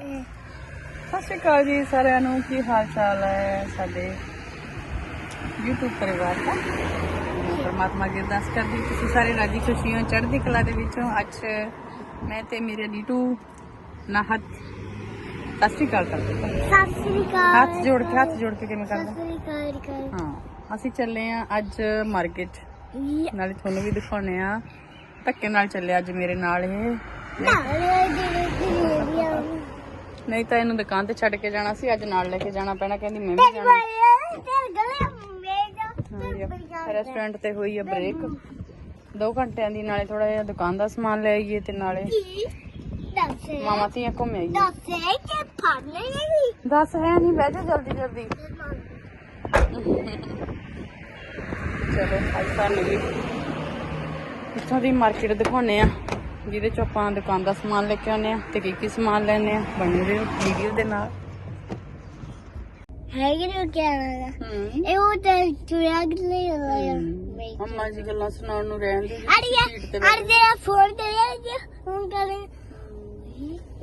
ਸਤਿ ਸ਼੍ਰੀ ਅਕਾਲ ਜੀ ਸਾਰਿਆਂ ਨੂੰ ਕੀ ਹਾਲ ਚਾਲ ਹੈ ਸਾਡੇ YouTube ਪਰਿਵਾਰ ਦਾ? ਪਰਮਾਤਮਾ ਅੱਗੇ ਅਰਦਾਸ ਕਰਦੀ ਤੁਸੀਂ ਸਾਰੇ ਰਾਜੀ ਖੁਸ਼ੀ ਹੋ ਚੜ੍ਹਦੀ ਕਲਾ ਦੇ ਵਿੱਚੋਂ। ਅੱਜ ਮੈਂ ਤੇ ਮੇਰੇ ਨੀਟੂ ਨਾਹਤ ਸਤਿ ਸ਼੍ਰੀ ਅਕਾਲ ਕਰਦੇ। ਸਤਿ ਸ੍ਰੀ ਅਕਾਲ। ਹੱਥ ਜੋੜ ਕੇ ਹੱਥ ਜੋੜ ਕੇ ਕਿਵੇਂ ਸਤਿ ਕਰਦਾ ਸ੍ਰੀ ਅਕਾਲ। ਹਾਂ ਅਸੀਂ ਚੱਲੇ ਆ ਅੱਜ ਮਾਰਕੀਟ। ਨਾਲੇ ਤੁਹਾਨੂੰ ਵੀ ਦਿਖਾਉਣੇ ਆ ਧੱਕੇ ਨਾਲ ਚੱਲਿਆ ਅੱਜ ਮੇਰੇ ਨਾਲ ਇਹ। ਨਾਲੇ ਨਹੀਂ ਤਾਂ ਇਹਨੂੰ ਦੁਕਾਨ ਤੇ ਛੱਡ ਕੇ ਜਾਣਾ ਸੀ ਅੱਜ ਨਾਲ ਲੈ ਕੇ ਜਾਣਾ ਪੈਣਾ ਕਹਿੰਦੀ ਮੈਂ ਵੀ ਜਾਣਾ। ਰੈਸਟੋਰੈਂਟ ਤੇ ਹੋਈ ਆ ਬ੍ਰੇਕ 2 ਘੰਟਿਆਂ ਦੀ ਨਾਲੇ ਥੋੜਾ ਜਿਹਾ ਦੁਕਾਨ ਦਾ ਸਮਾਨ ਲੈ ਆਈਏ ਤੇ ਨਾਲੇ ਕੀ? ਮਾਮਾ ਧੀਆਂ ਘੁੰਮ ਆਈਏ। ਦੱਸ ਕਿ ਫੜ ਲਈ ਦੱਸ ਹੈ ਨਹੀਂ ਬਹਿ ਜਾ ਜਲਦੀ ਜਲਦੀ। ਚਲੋ ਅੱਜ ਸਾਨੂੰ ਵੀ ਇੱਥੋਂ ਦੀ ਮਾਰਕੀਟ ਦਿਖਾਉਣੇ ਆ। ਜਿਹਦੇ ਚ ਆਪਾਂ ਦੁਕਾਨ ਦਾ ਸਮਾਨ ਲੈ ਕੇ ਆਉਨੇ ਆ ਤੇ ਕੀ ਕੀ ਸਮਾਨ ਲੈਣੇ ਆ ਬਣੇ ਰਹੋ ਵੀਡੀਓ ਦੇ ਨਾਲ। ਹੈਗੇ ਨੂੰ ਕਹਿਣਾ ਇਹ ਉਹ ਤੇ ਚੁਰਿਆ ਗਲੇ ਹੋਇਆ? ਅੰਮਾ ਜੀ ਗੱਲਾਂ ਸੁਣਾਉਣ ਨੂੰ ਰਹਿਣ ਦੀ ਅੜੀਆ ਅੜ ਤੇਰਾ ਫੋਨ ਤੇ ਲੈ ਹੁਣ ਕਰੇ।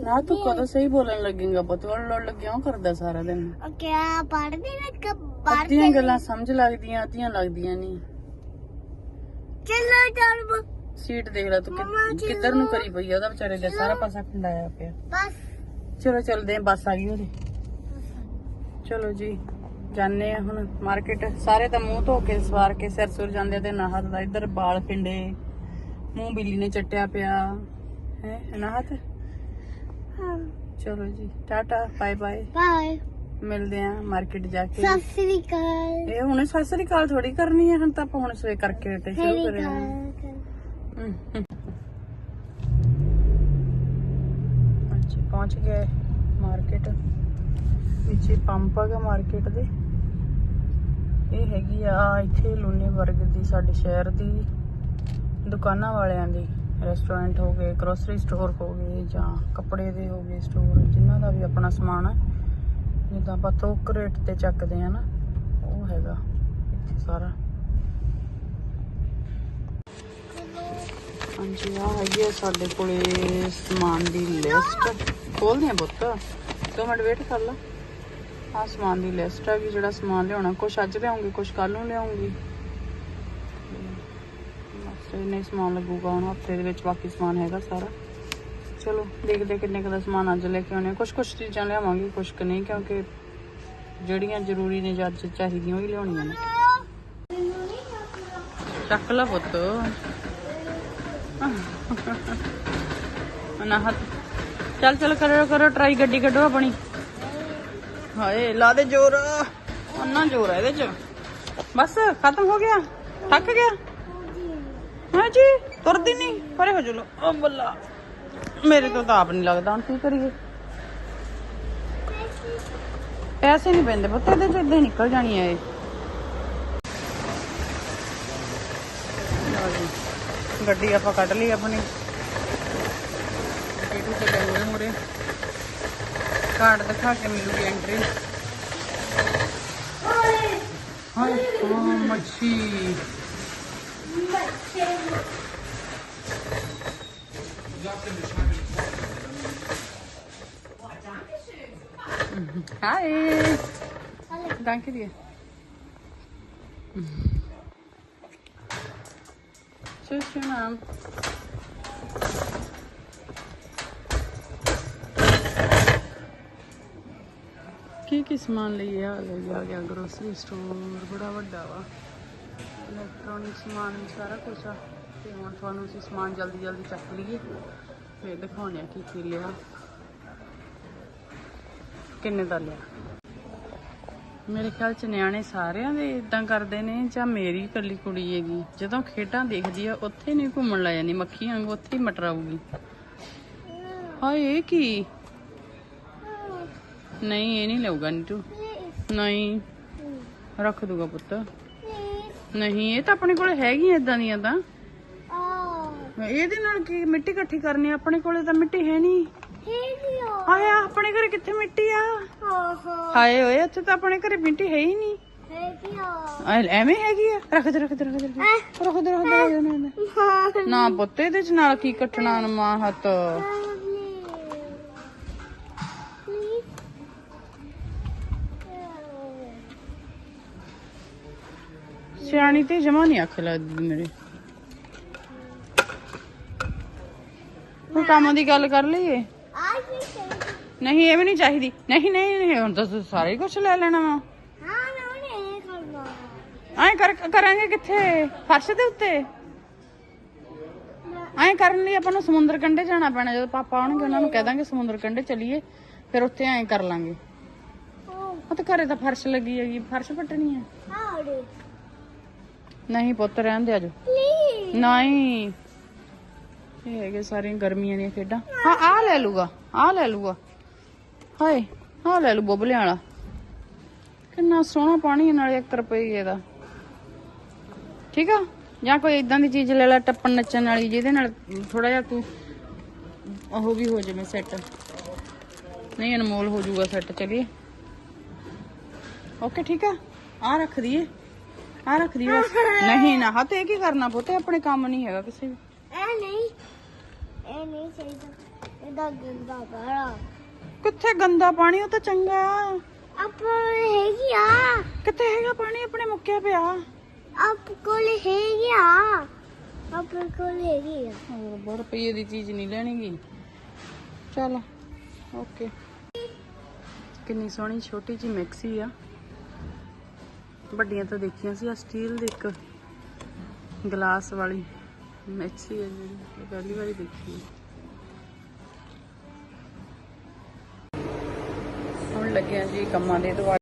ਨਾ ਤੂੰ ਕਦੋਂ ਸਹੀ ਬੋਲਣ ਲੱਗੇਗਾ ਬਤਵਲ ਲੜ ਲੱਗਿਆ ਕਰਦਾ ਸਾਰਾ ਦਿਨ? ਉਹ ਕਿਆ ਪੜਦੇ ਨੇ ਕਬ ਅੱਧੀਆਂ ਗੱਲਾਂ ਸਮਝ ਲੱਗਦੀਆਂ ਅੱਧੀਆਂ ਲੱਗਦੀਆਂ ਨਹੀਂ। ਚਲੋ ਚੱਲ ਸੀਟ ਦੇਖ ਲੈ ਤੂੰ ਕਿ- ਮੰਮਾ ਜੀ ਕਿੱਧਰ ਨੂੰ ਕਰੀ ਪਈ ਆ ਉਹਦਾ ਵਿਚਾਰੇ ਦਾ ਸਾਰਾ ਪਾਸਾ ਖੰਡਾਇਆ ਪਿਆ। ਬਸ। ਚਲੋ ਚੱਲਦੇ ਆਂ ਬੱਸ ਆ ਗਈ ਉਹਦੀ। ਚਲੋ ਜੀ ਜਾਣੇ ਆ ਹੁਣ ਮਾਰਕੀਟ। ਸਾਰੇ ਤਾਂ ਮੂੰਹ ਧੋ ਕੇ ਸਵਾਰ ਕੇ ਸਿਰ ਸੁਰ ਜਾਂਦੇ ਆ ਤੇ ਨਾਹਤ ਦਾ ਇੱਧਰ ਬਾਲ ਪਿੰਡੇ। ਮੂੰਹ ਬਿੱਲੀ ਨੇ ਚੱਟਿਆ ਪਿਆ। ਹੈ ਨਾਹਤ? ਹਾਂ। ਚਲੋ ਜੀ ਟਾਟਾ ਬਾਏ ਬਾਏ। ਬਾਏ। ਮਿਲਦੇ ਆ ਮਾਰਕੀਟ ਜਾ ਕੇ। ਸਤਿ ਸ੍ਰੀ ਅਕਾਲ। ਇਹ ਹੁਣ ਸਤਿ ਸ੍ਰੀ ਅਕਾਲ ਥੋੜੀ ਕਰਨੀ ਹੈ ਹੁਣ ਤਾਂ ਆਪਾਂ ਹੁਣ ਸਵੇ ਕਰਕੇ ਤੇ ਸ਼ੁਰੂ ਸ੍ਰੀ ਕਰਿਆ ਅਕਾਲ। ਅੱਛਾ ਪਹੁੰਚ ਗਏ ਮਾਰਕੀਟ ਪਿੱਛੇ ਪੰਪ ਹੈਗਾ ਮਾਰਕੀਟ ਦੇ। ਇਹ ਹੈਗੀ ਆ ਇੱਥੇ ਲੂਨੇ ਵਰਗ ਦੀ, ਸਾਡੇ ਸ਼ਹਿਰ ਦੀ ਦੁਕਾਨਾਂ ਵਾਲਿਆਂ ਦੀ। ਰੈਸਟੋਰੈਂਟ ਹੋ ਗਏ ਗਰੋਸਰੀ ਸਟੋਰ ਹੋ ਗਏ ਜਾਂ ਕੱਪੜੇ ਦੇ ਹੋ ਗਏ ਸਟੋਰ ਜਿਨ੍ਹਾਂ ਦਾ ਵੀ ਆਪਣਾ ਸਮਾਨ ਹੈ ਜਿੱਦਾਂ ਆਪਾਂ ਥੋਕ ਰੇਟ ਤੇ ਚੱਕਦੇ ਆ ਨਾ, ਉਹ ਹੈਗਾ ਇੱਥੇ ਸਾਰਾ। ਹਾਂਜੀ ਆ ਹੈਗੀ ਆ ਸਾਡੇ ਕੋਲੇ ਸਮਾਨ ਦੀ ਲਿਸਟ ਖੋਲਦੇ ਆ ਬੁੱਤ ਦੋ ਮਿੰਟ ਵੇਟ ਕਰ ਲਾ। ਆ ਸਮਾਨ ਦੀ ਲਿਸਟ ਹੈਗੀ ਜਿਹੜਾ ਸਮਾਨ ਲਿਆਉਣਾ। ਕੁਛ ਅੱਜ ਲਿਆਉਂਗੀ, ਕੁਛ ਕੱਲ ਨੂੰ ਲਿਆਉਂਗੀ। ਬਸ ਇੰਨੇ ਸਮਾਨ ਲੱਗੂਗਾ ਹੁਣ, ਹਫ਼ਤੇ ਦੇ ਵਿੱਚ ਬਾਕੀ ਸਮਾਨ ਹੈਗਾ ਸਾਰਾ। ਚਲੋ, ਦੇਖਦੇ ਕਿੰਨੇ ਕੁ ਦਾ ਸਮਾਨ ਅੱਜ ਲੈ ਕੇ ਆਉਣੇ ਕੁਛ ਕੁਛ ਚੀਜ਼ਾਂ ਲਿਆਵਾਂਗੇ, ਕੁਛ ਕੁ ਨਹੀਂ, ਕਿਉਂਕਿ ਜਿਹੜੀਆਂ ਜ਼ਰੂਰੀ ਨੇ ਜਾਂ ਅੱਜ ਚਾਹੀਦੀਆਂ, ਉਹ ਹੀ ਲਿਆਉਣੀਆਂ ਨੇ। ਚੱਕ ਲਾ ਪੁੱਤ। ਅਨਾਹਤ ਚੱਲ ਚੱਲ, ਕਰੋ ਕਰੋ ਟਰਾਈ ਗੱਡੀ ਕੱਢੋ ਆਪਣੀ। ਹਾਏ, ਲਾ ਦੇ ਜ਼ੋਰ। ਅੰਨਾ ਜ਼ੋਰ ਹੈ ਇਹਦੇ ਚ। ਬਸ, ਖਤਮ ਹੋ ਗਿਆ। ਥੱਕ ਗਿਆ? ਹਾਂ ਜੀ, ਤੁਰਦੀ ਨਹੀਂ? ਪਰੇ ਹੋ ਚਲੋ ਓ ਬੱਲਾ। ਮੇਰੇ ਤੋਂ ਤਾਂ ਆਪ ਨਹੀਂ ਲੱਗਦਾ। ਹੁਣ ਕੀ ਕਰੀਏ? ਪੈਸੇ ਨਹੀਂ ਪੈਂਦੇ ਪੁੱਤ, ਇਹਦੇ ਚ ਇਦਾਂ ਨਿਕਲ ਜਾਣੀ ਹੈ ਇਹ। ਲਓ ਜੀ। ਗੱਡੀ ਆਪਾਂ ਕੱਢ ਲਈ ਆਪਣੀ। ਟੀਟੂ ਤੇ ਗਏ ਮੂਰੇ ਕਾਰਡ ਦਿਖਾ ਕੇ ਮਿਲੂਗੀ ਐਂਟਰੀ ਹਾਏ ਹਾਂ ਮੱਛੀ? ਹਾਏ। Danke dir. Tschüss, schönen Abend. ਕੀ ਕੀ ਸਮਾਨ ਲਈ ਆ? ਗਿਆ ਗਿਆ ਗਰੋਸਰੀ ਸਟੋਰ ਬੜਾ ਵੱਡਾ ਵਾ। ਇਲੈਕਟ੍ਰੋਨਿਕ ਸਮਾਨ ਵੀ ਸਾਰਾ ਕੁਝ ਆ। ਤੇ ਹੁਣ ਤੁਹਾਨੂੰ ਅਸੀਂ ਸਮਾਨ ਜਲਦੀ ਜਲਦੀ ਚੱਕ ਲਈਏ। ਫਿਰ ਦਿਖਾਉਣੇ ਆ ਕੀ ਕੀ ਲਿਆ। ਕਿੰਨੇ ਦਾ ਲਿਆ? ਮੇਰੇ ਖਿਆਲ ਚ ਨਿਆਣੇ ਸਾਰਿਆਂ ਦੇ ਇਦਾਂ ਕਰਦੇ ਨੇ ਜਾਂ ਮੇਰੀ ਇਕੱਲੀ ਕੁੜੀ ਹੈਗੀ। ਜਦੋਂ ਖੇਡਾਂ ਦੇਖਦੀ ਆ ਉੱਥੇ ਨਹੀਂ ਘੁੰਮਣ ਲੈ ਜਾਂਦੀ ਮੱਖੀ ਵਾਂਗ ਉੱਥੇ ਹੀ ਮਟਰਾਊਗੀ ਹਾਏ ਇਹ ਕੀ? ਨਹੀਂ ਇਹ ਨਹੀਂ ਲਊਗਾ ਨੀਟੂ ਨਹੀਂ ਰੱਖ ਦੂਗਾ ਪੁੱਤ। ਨਹੀਂ ਇਹ ਤਾਂ ਆਪਣੇ ਕੋਲ ਹੈਗੀਆਂ ਇਦਾਂ ਦੀਆਂ ਤਾਂ। ਇਹਦੇ ਨਾਲ ਕੀ ਮਿੱਟੀ ਇਕੱਠੀ ਕਰਨੀ? ਆਪਣੇ ਕੋਲੇ ਤਾਂ ਮਿੱਟੀ ਹੈ ਨਹੀਂ। ਹਾਏ ਆਪਣੇ ਘਰੇ ਕਿੱਥੇ ਮਿੱਟੀ ਆ? ਹਾਏ ਓਏ ਇੱਥੇ ਤਾਂ ਆਪਣੇ ਘਰੇ ਮਿੱਟੀ ਹੈ ਹੀ ਨਹੀਂ। ਐਵੇਂ ਹੈਗੀ ਆ? ਰੱਖ ਦੇ ਰੱਖ ਦੇ ਰੱਖ ਦੇ ਰੱਖ ਦੇ। ਰੱਖ ਦੇ ਨਾ ਪੁੱਤ ਇਹਦੇ ਚ ਨਾਲ ਕੀ ਕੱਟਣਾ ਨਾ ਹੱਥ ਸਿਆਣੀ ਤੇ ਜਮਾ ਨਹੀਂ ਅੱਖ ਲੱਗਦੀ ਮੇਰੇ। ਹੁਣ ਕੰਮ ਦੀ ਗੱਲ ਕਰ ਲਈਏ। ਨਹੀਂ ਇਹ ਵੀ ਨਹੀਂ ਚਾਹੀਦੀ। ਨਹੀਂ ਨਹੀਂ ਨਹੀਂ ਹੁਣ ਤਾਂ ਤੁਸੀਂ ਸਾਰੇ ਕੁਝ ਲੈ ਲੈਣਾ ਵਾ। ਹਾਂ ਮੈਂ ਉਹਨੇ ਇਹ ਕਰਨਾ ਐਂ ਕਰ ਕਰਾਂਗੇ ਕਿੱਥੇ? ਫਰਸ਼ ਦੇ ਉੱਤੇ? ਐਂ ਕਰਨ ਲਈ ਆਪਾਂ ਨੂੰ ਸਮੁੰਦਰ ਕੰਢੇ ਜਾਣਾ ਪੈਣਾ। ਜਦੋਂ ਪਾਪਾ ਆਉਣਗੇ ਉਹਨਾਂ ਨੂੰ ਕਹਿ ਦਾਂਗੇ ਸਮੁੰਦਰ ਕੰਢੇ ਚੱਲੀਏ ਫਿਰ ਉੱਥੇ ਐਂ ਕਰ ਲਾਂਗੇ। ਉਹ ਤਾਂ ਘਰੇ ਤਾਂ ਫਰਸ਼ ਲੱਗੀ ਹੈਗੀ ਫਰਸ਼ ਪੱਟਣੀ ਹੈ ਆੜੇ ਨਹੀਂ ਪੁੱਤ ਰਹਿਣ ਦੇ ਆਜੋ ਪਲੀਜ਼ ਨਹੀਂ। ਇਹ ਹੈਗੇ ਸਾਰੀਆਂ ਗਰਮੀਆਂ ਦੀਆਂ ਖੇਡਾਂ। ਹਾਂ ਆ ਲੈ ਲੂਗਾ ਆ ਲੈ ਲੂਗਾ ਹਾਏ, ਆ ਲੈ ਲੂ ਬੋਬਲਿਆਂ ਵਾਲਾ ਕਿੰਨਾ ਸੋਹਣਾ ਪਾਣੀ ਹੈ 1 ਰੁਪਏ ਦਾ। ਠੀਕ ਆ? ਜਾਂ ਕੋਈ ਇਦਾਂ ਦੀ ਚੀਜ਼ ਲੈ ਲੈ ਟੱਪਣ ਨੱਚਣ ਵਾਲੀ, ਜਿਹਦੇ ਨਾਲ ਥੋੜਾ ਜਿਹਾ ਤੂੰ ਉਹ ਵੀ ਹੋ ਜਾਵੇ ਸੈੱਟ ਨਹੀਂ ਅਨਮੋਲ ਹੋ ਜਾਊਗਾ ਸੈੱਟ ਚਲੀਏ। ਓਕੇ ਠੀਕ ਆ? ਆ ਰੱਖ ਦਈਏ ਆ ਰੱਖ ਦਈਏ ਬਸ। ਨਹੀਂ ਨਾ ਹੱਥ ਇਹ ਕੀ ਕਰਨਾ ਪੁੱਤੇ? ਆਪਣੇ ਕੰਮ ਨਹੀਂ ਹੈਗਾ ਕਿਸੇ ਵੀ। ਇਹ ਨਹੀਂ। ਇਹ ਨਹੀਂ ਚਾਹੀਦਾ। ਇਹਦਾ ਗੰਦਾ ਬਾਰਾ ਕਿੱਥੇ ਗੰਦਾ ਪਾਣੀ ਉਹ ਤਾਂ ਚੰਗਾ ਆ। ਆਪਾਂ ਹੈਗੀ ਆ। ਕਿੱਥੇ ਹੈਗਾ ਪਾਣੀ? ਆਪਣੇ ਮੁੱਕਿਆ ਪਿਆ। ਆਪ ਕੋਲ ਹੈਗੀ ਆ। ਆਪ ਕੋਲ ਹੈਗੀ ਆ। ਹੋਰ ਬੜ ਰੁਪਏ ਦੀ ਚੀਜ਼ ਨਹੀਂ ਲੈਣੀਗੀ। ਚਲ ਓਕੇ। ਕਿੰਨੀ ਸੋਹਣੀ ਛੋਟੀ ਜੀ ਮਿਕਸੀ ਆ। ਵੱਡੀਆਂ ਤਾਂ ਦੇਖੀਆਂ ਸੀ ਆ ਸਟੀਲ ਦੇ ਇੱਕ ਗਲਾਸ ਵਾਲੀ ਮਿਕਸੀ ਹੈ ਜਿਹੜੀ ਪਹਿਲੀ ਵਾਰੀ ਦੇਖੀ ਹੈ। ਲੱਗਿਆ ਜੀ ਕੰਮਾਂ ਦੇ ਦੁਆਲੇ।